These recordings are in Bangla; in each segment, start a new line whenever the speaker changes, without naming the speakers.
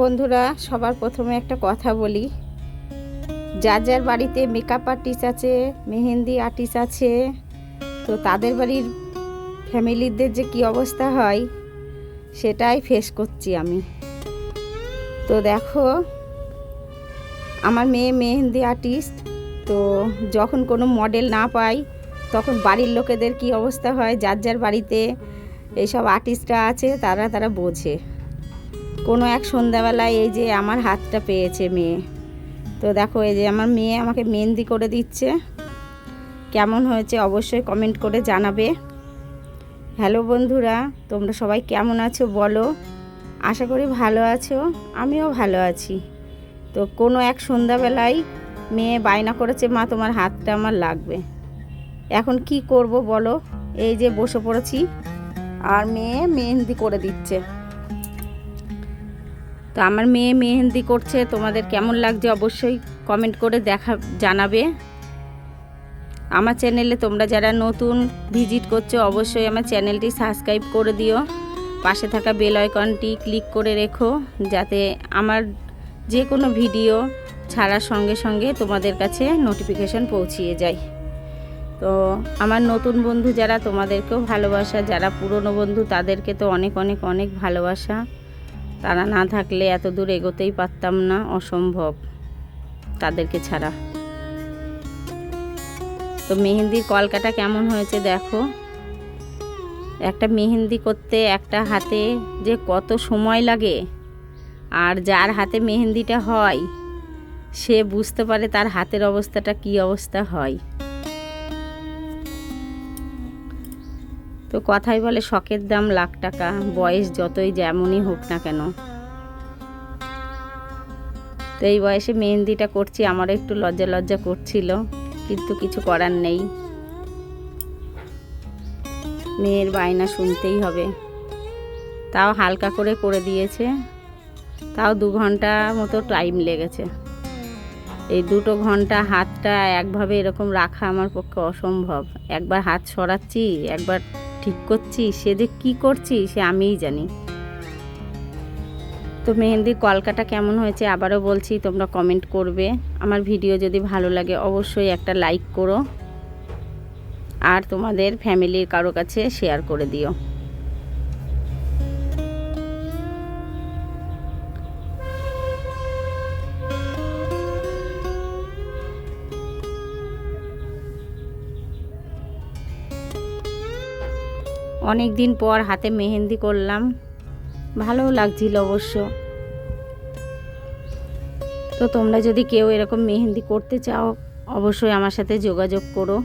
বন্ধুরা, সবার প্রথমে একটা কথা বলি। যার যার বাড়িতে মেকআপ আর্টিস্ট আছে, মেহেন্দি আর্টিস্ট আছে, তো তাদের বাড়ির ফ্যামিলিদের যে কি অবস্থা হয়, সেটাই ফেস করছি আমি। তো দেখো, আমার মেয়ে মেহেন্দি আর্টিস্ট তো যখন কোনো মডেল না পাই, তখন বাড়ির লোকেদের কি অবস্থা হয়, যার যার বাড়িতে এইসব আর্টিস্টরা আছে, তারা তারা বোঝে। কোনো এক সন্ধ্যাবেলায় এই যে আমার হাতটা পেয়েছে মেয়ে। তো দেখো এই যে আমার মেয়ে আমাকে মেহেন্দি করে দিচ্ছে। কেমন হয়েছে অবশ্যই কমেন্ট করে জানাবে। হ্যালো বন্ধুরা, তোমরা সবাই কেমন আছো বলো? আশা করি ভালো আছো, আমিও ভালো আছি। তো কোনো এক সন্ধ্যাবেলায় মেয়ে বায়না করেছে, মা, তোমার হাতটা আমার লাগবে। এখন কি করব বলো? এই যে বসে পড়েছি। আর মেয়ে মেহেন্দি করে দিচ্ছে। তো আমার মেয়ে মেহেন্দি করছে, তোমাদের কেমন লাগছে অবশ্যই কমেন্ট করে দেখা, জানাবে। আমার চ্যানেলে তোমরা যারা নতুন ভিজিট করছ, অবশ্যই আমার চ্যানেলটি সাবস্ক্রাইব করে দিও। পাশে থাকা বেল আইকনটি ক্লিক করে রেখো, যাতে আমার যে কোনো ভিডিও ছাড়ার সঙ্গে সঙ্গে তোমাদের কাছে নোটিফিকেশন পৌঁছিয়ে যায়। তো আমার নতুন বন্ধু যারা তোমাদেরকেও ভালোবাসা, যারা পুরনো বন্ধু, তাদেরকে তো অনেক অনেক অনেক ভালোবাসা। তারা না থাকলে এত দূর এগোতেই পারতাম না, অসম্ভব তাদেরকে ছাড়া। তো মেহেন্দির কলকাটা কেমন হয়েছে দেখো। একটা মেহেন্দি করতে একটা হাতে যে কত সময় লাগে, আর যার হাতে মেহেন্দিটা হয়, সে বুঝতে পারে তার হাতের অবস্থাটা কি অবস্থা হয়। তো কথাই বলে শখের দাম লাখ টাকা, বয়স যতই যেমনই হোক না কেন। তো এই বয়সে মেহেন্দিটা করছি, আমারও একটু লজ্জা লজ্জা করছিল, কিন্তু কিছু করার নেই। মেয়ের বায়না শুনতেই হবে। তাও হালকা করে করে দিয়েছে, তাও দু ঘণ্টা মতো টাইম লেগেছে। এই দুটো ঘণ্টা হাতটা একভাবে এরকম রাখা আমার পক্ষে অসম্ভব। একবার হাত সরাচ্ছি, একবার ঠিক করছি সে যে কী করছি সে আমিই জানি। তো মেহেন্দির কলকাটা কেমন হয়েছে আবারও বলছি, তোমরা কমেন্ট করবে। আমার ভিডিও যদি ভালো লাগে অবশ্যই একটা লাইক করো। আর তোমাদের ফ্যামিলির কারও কাছে শেয়ার করে দিও। অনেক দিন পর হাতে মেহেন্দি করলাম। ভালো লাগছিল অবশ্য। তো তোমরা যদি কেউ এরকম মেহেন্দি করতে চাও, অবশ্যই আমার সাথে যোগাযোগ করো।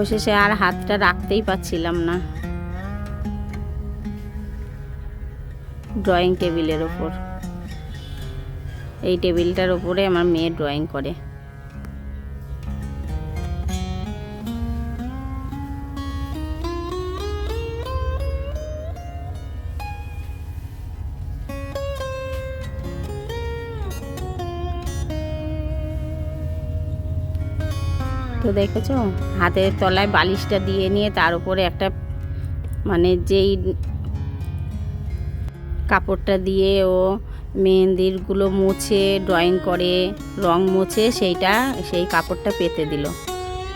অবশেষে আর হাতটা রাখতেই পারছিলাম না। ড্রয়িং টেবিলের ওপর। এই টেবিলটার ওপরে আমার মেয়ে ড্রয়িং করে। তো দেখেছ? হাতের তলায় বালিশটা দিয়ে নিয়ে তার উপরে একটা মানে যেই কাপড়টা দিয়ে ও মেহেন্দিরগুলো মুছে ড্রয়িং করে, রং মুছে সেইটা, সেই কাপড়টা পেতে দিল।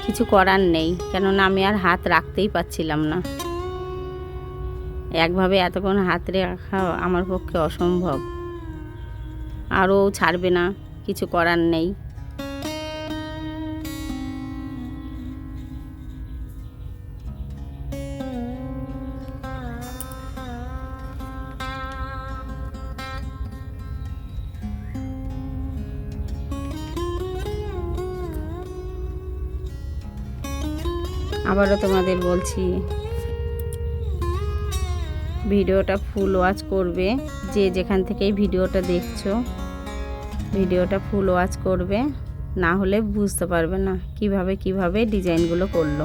কিছু করার নেই, কেননা আমি আর হাত রাখতেই পাচ্ছিলাম না। একভাবে এতক্ষণ হাত রাখা আমার পক্ষে অসম্ভব। আরও ছাড়বে না, কিছু করার নেই। আবারও তোমাদের বলছি, ভিডিওটা ফুল ওয়াচ করবে। যে যেখান থেকেই ভিডিওটা দেখছ, ভিডিওটা ফুল ওয়াচ করবে। না হলে বুঝতে পারবে না কীভাবে কীভাবে ডিজাইনগুলো করল।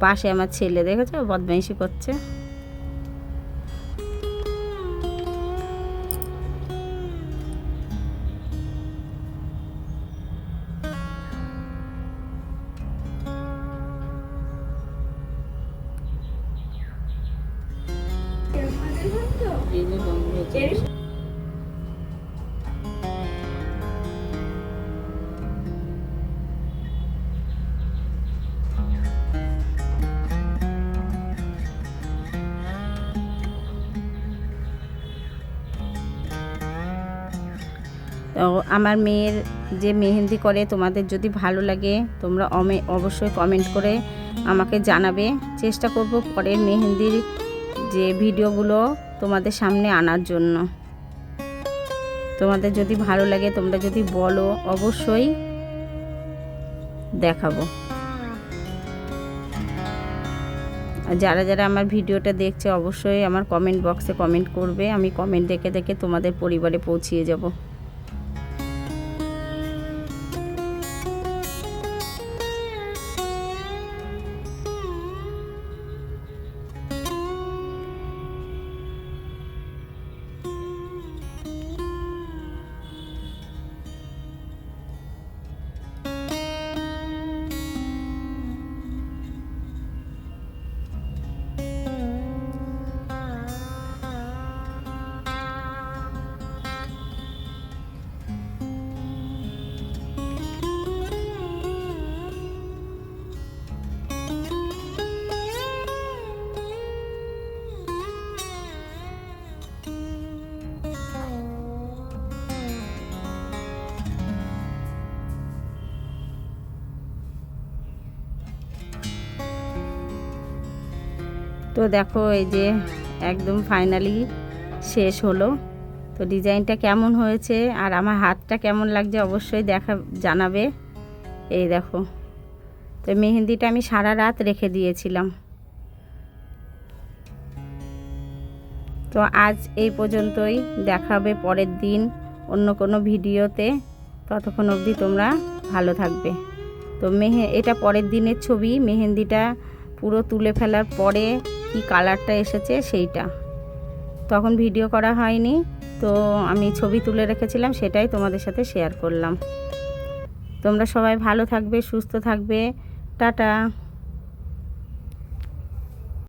পাশে আমার ছেলে দেখেছ? বদমাইশি করছে। তো আমার মেয়ের যে মেহেন্দি করে তোমাদের যদি ভালো লাগে, তোমরা অমে, অবশ্যই কমেন্ট করে আমাকে জানাবে। চেষ্টা করব পরের মেহেন্দির যে ভিডিওগুলো তোমাদের সামনে আনার জন্য। তোমাদের যদি ভালো লাগে, তোমরা যদি বলো, অবশ্যই দেখাবো। আর যারা যারা আমার ভিডিওটা দেখছে, অবশ্যই আমার কমেন্ট বক্সে কমেন্ট করবে। আমি কমেন্ট দেখে দেখে তোমাদের পরিবারে পৌঁছিয়ে যাব। তো দেখো এই যে একদম ফাইনালি শেষ হলো। তো ডিজাইনটা কেমন হয়েছে আর আমার হাতটা কেমন লাগছে অবশ্যই দেখা, জানাবে। এই দেখো, তো মেহেন্দিটা আমি সারা রাত রেখে দিয়েছিলাম। তো আজ এই পর্যন্তই দেখাবে পরের দিন অন্য কোনো ভিডিওতে। ততক্ষণ অবধি তোমরা ভালো থাকবে। তো মেহে, এটা পরের দিনের ছবি, মেহেন্দিটা পুরো তুলে ফেলার পরে কি কালারটা এসেছে সেইটা। তখন ভিডিও করা হয়নি, তো আমি ছবি তুলে রেখেছিলাম, সেটাই তোমাদের সাথে শেয়ার করলাম। তোমরা সবাই ভালো থাকবে, সুস্থ থাকবে। টাটা।